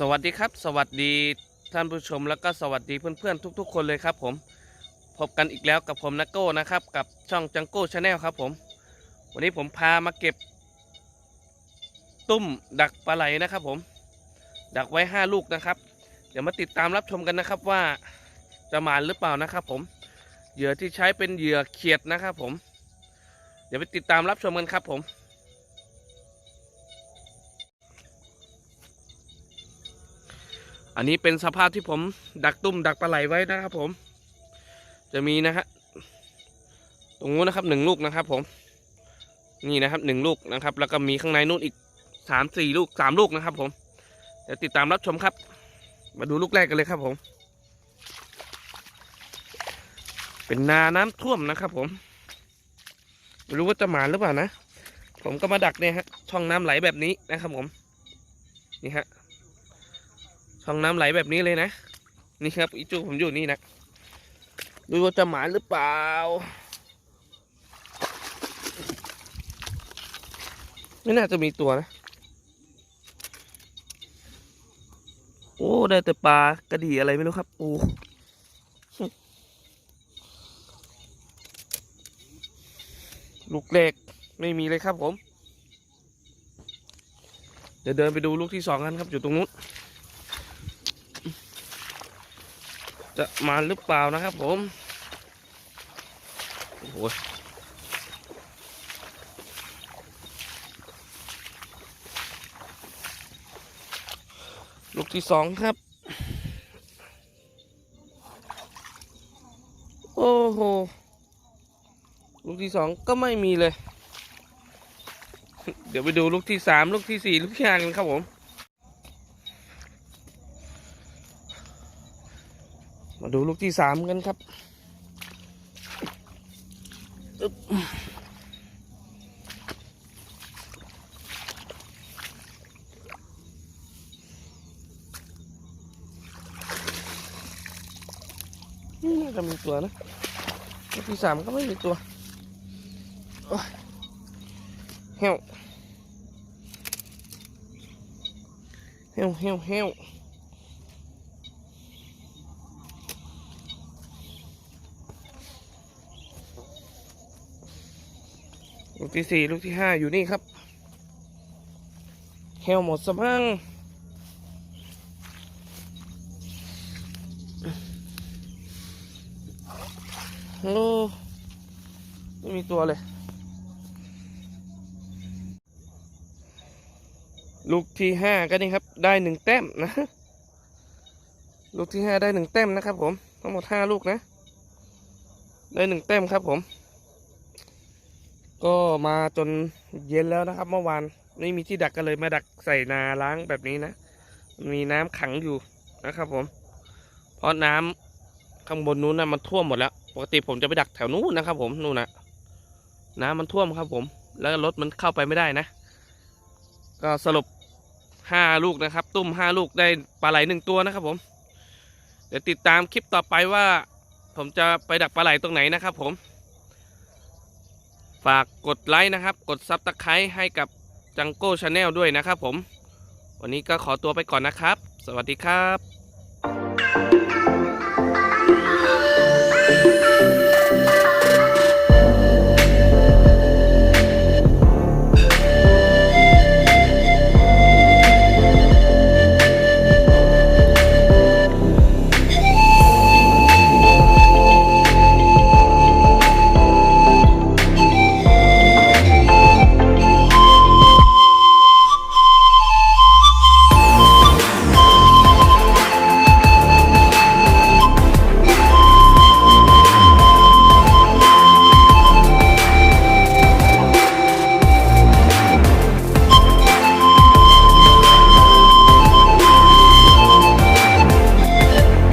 สวัสดีครับ สวัสดีท่านผู้ชมแล้วก็สวัสดีเพื่อนๆทุก ๆ คนเลยครับผมพบกันอีกแล้วกับผมนักโก้นะครับ กับช่องจังโก้ชาแนลครับผมวันนี้ผมพามาเก็บ ตุ้มดักปลาไหลนะครับผม ดักไว้ 5 ลูกนะครับ เดี๋ยวมาติดตามรับชมกันนะครับว่าจะหมานหรือเปล่านะครับผมเหยื่อที่ใช้เป็นเหยื่อเขียดนะครับผม เดี๋ยวไปติดตามรับชมกันครับผม อันนี้เป็นสภาพที่ผมดักตุ้มดักปลาไหลไว้นะครับผม จะมีนะฮะตรงนู้นนะครับหนึ่งลูกนะครับผม นี่นะครับหนึ่งลูกนะครับ แล้วก็มีข้างในนู้นอีกสามสี่ลูกสามลูกนะครับผมเดี๋ยวติดตามรับชมครับ มาดูลูกแรกกันเลยครับผม เป็นนาน้ำท่วมนะครับผมไม่รู้ว่าจะหมาหรือเปล่านะ ผมก็มาดักเนี่ยฮะช่องน้ำไหลแบบนี้นะครับผม นี่ฮะ ช่องน้ำไหลแบบนี้เลยนะ นี่ครับอีจูผมอยู่นี่นะดูว่าจะหมาหรือเปล่า ไม่น่าจะมีตัวนะ โอ้ ได้แต่ปลากระดี่อะไรไม่รู้ครับปูลูกเล็กไม่มีเลยครับผม เดี๋ยวเดินไปดูลูกที่สองกันครับอยู่ตรงนู้น จะมาหรือเปล่านะครับผม โอ้โหลูกที่สองครับ โอ้โห ลูกที่สองก็ไม่มีเลย เดี๋ยวไปดูลูกที่สามลูกที่สี่ลูกที่ห้ากันครับผม มา ดูลูกที่สามกันครับอึ๊บนี่น่าจะมีตัวนะลูกที่สามก็ไม่มีตัวเหี้ยวเหี้ยวเหี้ยวเหี้ยว ลูกที่สี่ลูกที่ห้าอยู่นี่ครับแฮวหมดสะพังโอ้ไม่มีตัวเลย ลูกที่ห้าก็นี่ครับ ได้หนึ่งแต้มนะ ลูกที่ห้าได้หนึ่งแต้มนะครับผม ทั้งหมดห้าลูกนะ ได้หนึ่งแต้มครับผม ก็มาจนเย็นแล้วนะครับ เมื่อวานไม่มีที่ดักกันเลยมาดักใส่นาล้างแบบนี้นะ มีน้ำขังอยู่นะครับผม เพราะน้ำข้างบนนู้นนะมันท่วมหมดแล้ว ปกติผมจะไปดักแถวนู้นนะครับ ผมนู่นนะน้ำมันท่วมครับ ผม แล้วรถมันเข้าไปไม่ได้นะ ก็สรุปห้าลูกนะครับ ตุ้มห้าลูกได้ปลาไหลหนึ่งตัวนะครับ ผม เดี๋ยวติดตามคลิปต่อไปว่า ผมจะไปดักปลาไหลตรงไหนนะครับ ผม ฝากกดไลค์นะครับ กดซับสไครต์ให้กับจังโก้ชาแนลด้วยนะครับผม วันนี้ก็ขอตัวไปก่อนนะครับ สวัสดีครับ